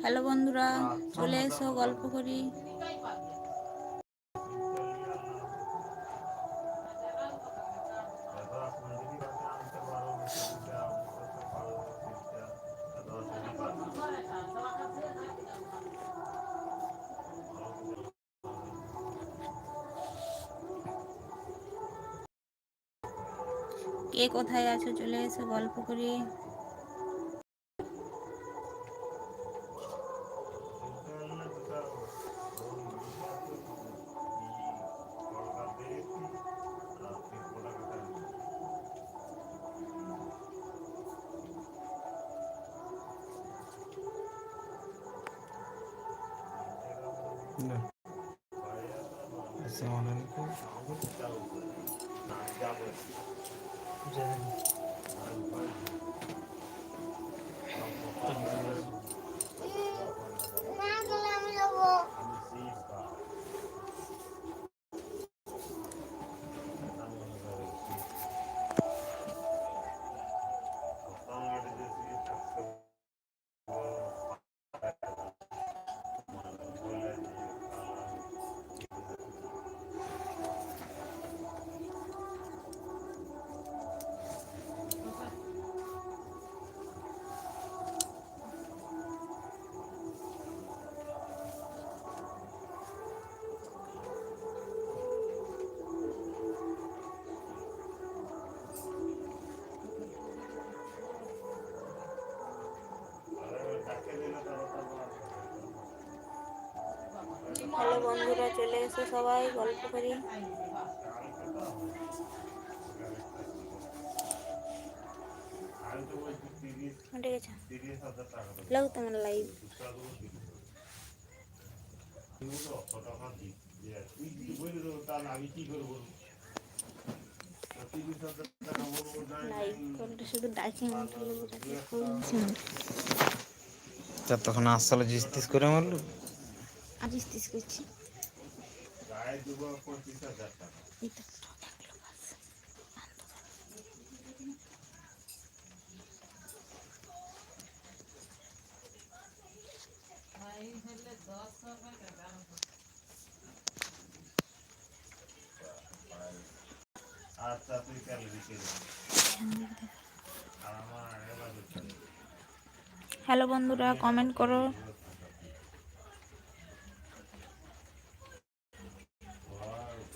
Hello বন্ধুরা চলে এসো গল্প করি। কে কোথায় আছো? চলে এসো গল্প করি। 있다고 이제는 হ্যালো বন্ধুরা চলে এসো সবাই, গল্প করি। উঠে গেছে। লাগ লাইভ তখন আসলে জিজ্ঞেস করে মারলো? আজ ইস্তিস করছি। আচ্ছা তুই আমার হ্যালো বন্ধুরা কমেন্ট করো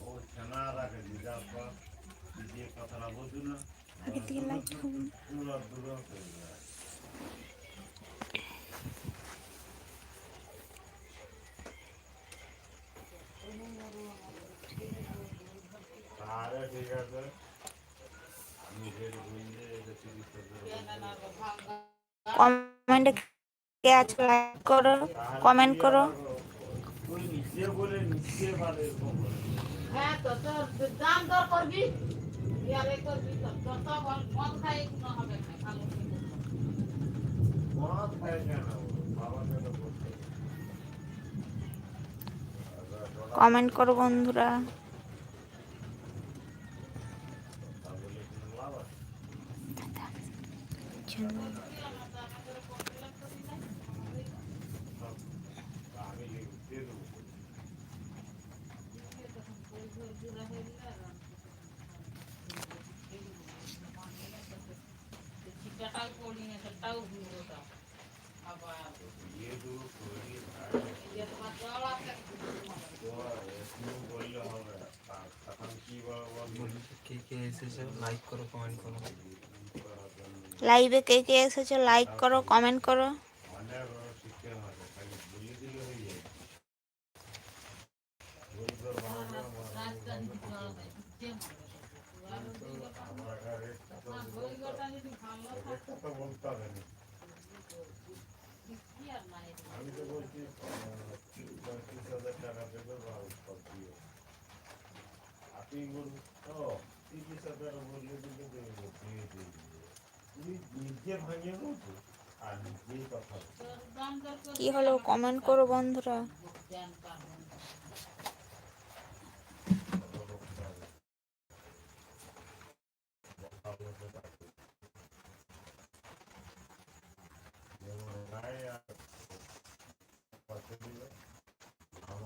ও ছানা রাখে দিদা পা দিদি কথাটা বুঝু না আগে থেকে লাইক করুন দূর দূর হয়ে যায় আরে ঠিক আছে আমি রেড বুঝলে এটা তিরিশ হাজার কমেন্টে কে আছো লাইক করো কমেন্ট করো তুই নিজে বলে নিজে ভালো এরকম করে। হ্যাঁ তো তোর দাম দর করবি কমেন্ট করো বন্ধুরা তা বলে কোনো লাভ আছে? আমি দিয়ে দেবো চিটাটাও পড়ি না সেটাও ঘুরোটা আবার দিয়ে দেবো করি আর ইয়ে তোমার জল আছে তো একটু বললে হবে আর তখন কি বলব কে কে এসেছে লাইক করো কমেন্ট করো লাইভে কে কে এসেছ লাইক করো কমেন্ট করো অনেক সিস্টেম আছে খালি বলে দিলে হয়ে যায় বলতে বাবা রাজধানী জল দেয় আমার ঘরে বইটা যদি ভালো রেটটা তো বলতে হবে না কি আর নাই আমি তো বলছি আপনি নিজে আর কথা কি হলো? কমেন্ট করো বন্ধুরা জ্ঞান পাবেন কত লোকটা হবে। ভালো তো থাকে। যেমন গায়ে আর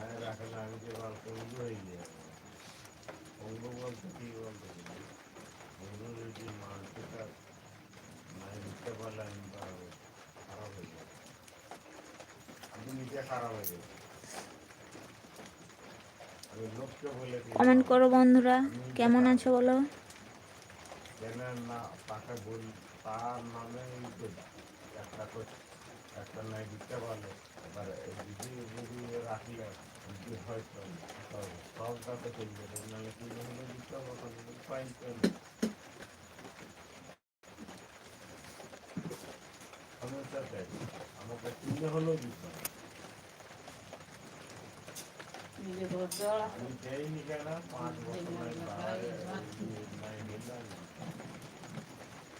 রাখব রাখে রাখলে আমি যে পঙ্গু হয়ে গিয়ে পঙ্গু বলতে কি বলতে পঙ্গু যদি নাই দিতে পারলে আমি পারব খারাপ হয়ে যাবে। আমি নিজে খারাপ হয়ে যাবে। কমেন্ট করো বন্ধুরা কেমন আছো বলো? না তাকে বল তার নামে একটা একটা নাই দিতে পারলে আমাকে কিনে হলেও দিতে আমি দেইনি কেন? পাঁচ বছর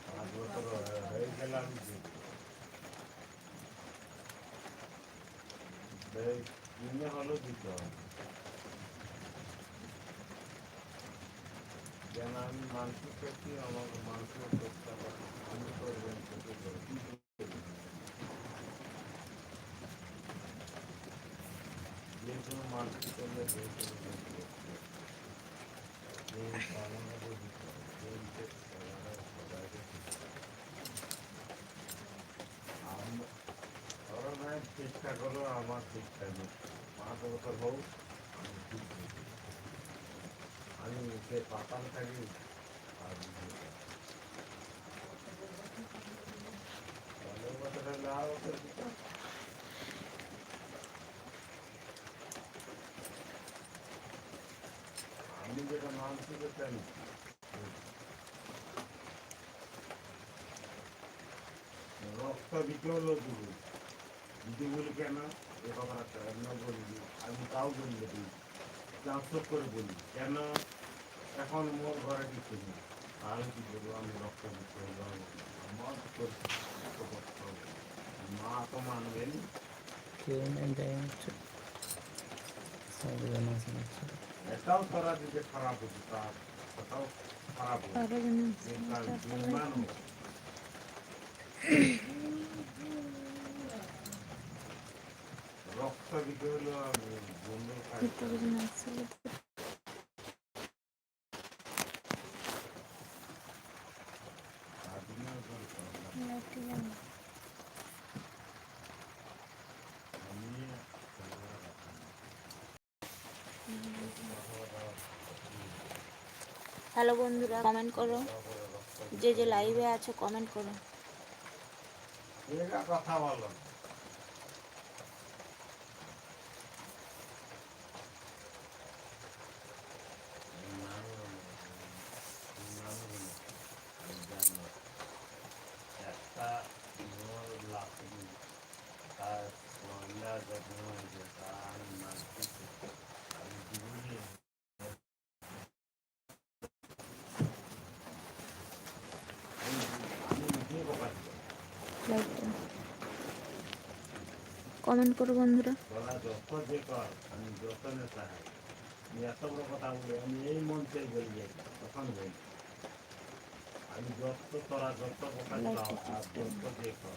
পাঁচ বছর হয়ে গেলাম কিনে হলো দিতে হবে আমি করছি আমার হবে যে কোনো কিছু করতে হবে। এই পালনটা দিতে হবে। এইটা সবার সবাইকে দিতে হবে। আম- ওরা চেষ্টা করো আমার নেই পাঁচ বছর হোক আমি সে পাতাল থাকি আর হলে। আমি যেটা মানসিক জানি রক্ত দিতে হলো বলি কেন এ কথাটা কেন বলি আমি তাও বলি দিদি ট্রান্সফার করে বলি কেন এখন মোর ঘরে কিছু নেই আমি কি বলব আমি রক্ত মা তো মানবেন এটাও তারা দিতে খারাপ হচ্ছে তার সেটাও খারাপ হচ্ছে আরও জন আছে। যে তার নির্মাণ রক্ত দিতে হলো আমি বন্ধু ভিতরে জন আছে। লাইটটা জ্বালাও। হ্যালো বন্ধুরা কমেন্ট করো। যে যে লাইভে আছো কমেন্ট করো। কথা বলো একটা মোর লাফি তার মহিলা যত্ন হয়েছে তার মানসিক আমি জীবনে আমি আমি নিজে প্রকাশ করি লাইটটা কমেন্ট করো বন্ধুরা। যত যে আমি যত নেতা এত বড় কথা বলি আমি এই মঞ্চে বলি তখন বলি আমি যত তোরা যত কথা আর যত যে কর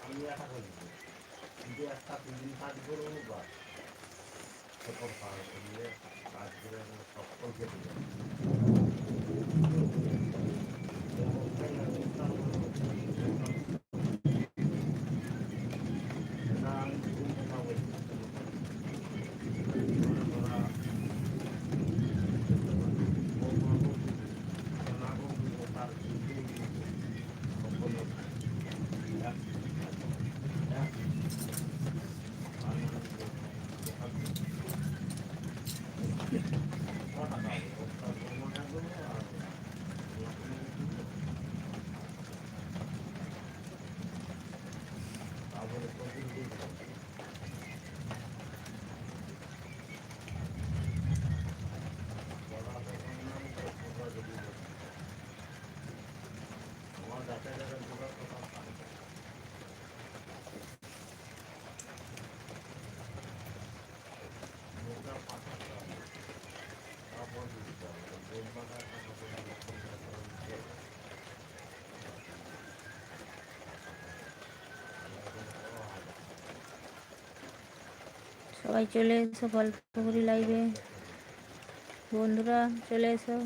আমি আশা করি কিন্তু একটা দুদিন কাজ করে অনুপাত সকল কাজ করে সকলকে দিয়ে Yeah. সবাই চলে এসো গল্প করি লাইভে বন্ধুরা চলে এসো।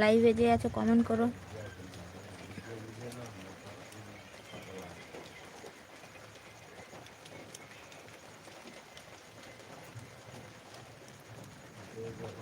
লাইভে যে আছো কমেন্ট করো।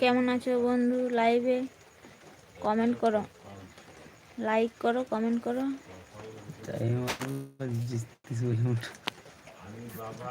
কেমন আছো বন্ধু লাইভে কমেন্ট করো। লাইক করো কমেন্ট করো। আমি বাবা